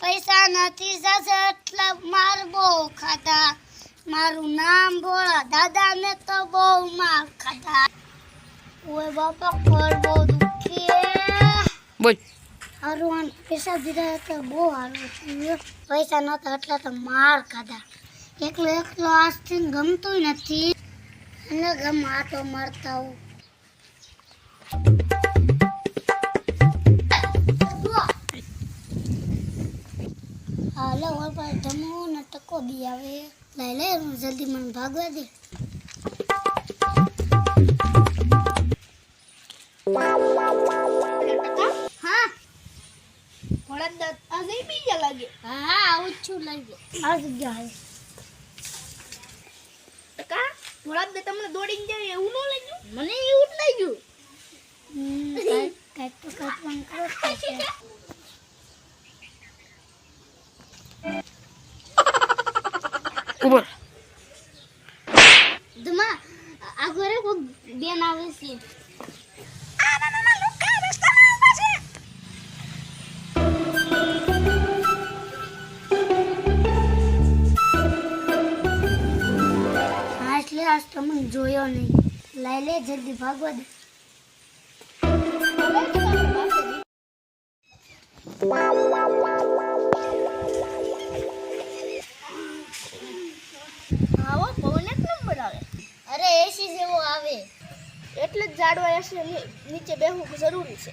પૈસા નથી એટલે માર બહુ ખાધા. મારું નામ ભોળા દાદાને તો બહુ માર ખાધા. ઓય બાપા ઘર બહુ દુખી બોલ. હારું પૈસા દીધા તો બહુ હારું થયું પૈસા નહોતા એટલે તો માર ખાધા. એકલો એકલો આજથી ગમતું નથી. અને ગમ આટો મારતા હું હાલો મારા પાસે ધમો ને ટકો બી આવે. લઈ લે હું જલ્દી મને ભાગવા દે. હા. આવું છું લઈ ગયો આ જગ્યા આવે બે તમને દોડીને જાય એવું ન લાગ્યું મને એવું જ લાગ્યું કાંઈક કાંઈક તો કાંઈક કરો ઉપર ધમા આ ઘરે કોક બેન આવે છે એટલે તમને જોયો નહીં. લઈ લે જલ્દી ભાગવા દે. આવો પવન એક નંબર આવે. અરે એસી જેવો આવે. એટલે જ ઝાડવા એસી નીચે બેહવું જરૂરી છે.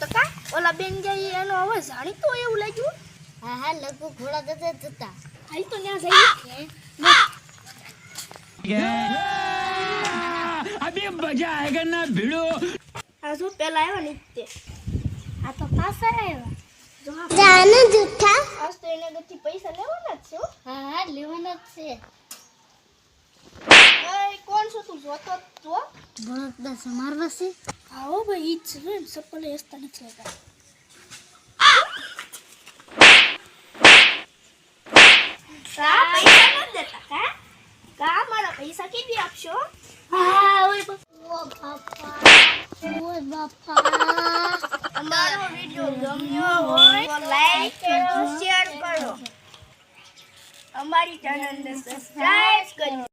તો કા? ઓલા બેન ગયા એનો અવાજ જાણીતો એવું લાગ્યું. હા હા લગભગ ઘોડા જતા જતા. હાલ તો ત્યાં જઈએ. અભી પૈસા લેવાના જ છે હા. લેવાના જ છે. ભાઈ કોણ છો તું? જોતો તો મારવા છે આવો ભાઈ ઈ જ છે સપલે એસ્તા નથી લેતા. બાપા અમારો વિડિયો ગમ્યો હોય તો લાઈક કરો. શેર કરો અમારી ચેનલને સબસ્ક્રાઇબ કરજો.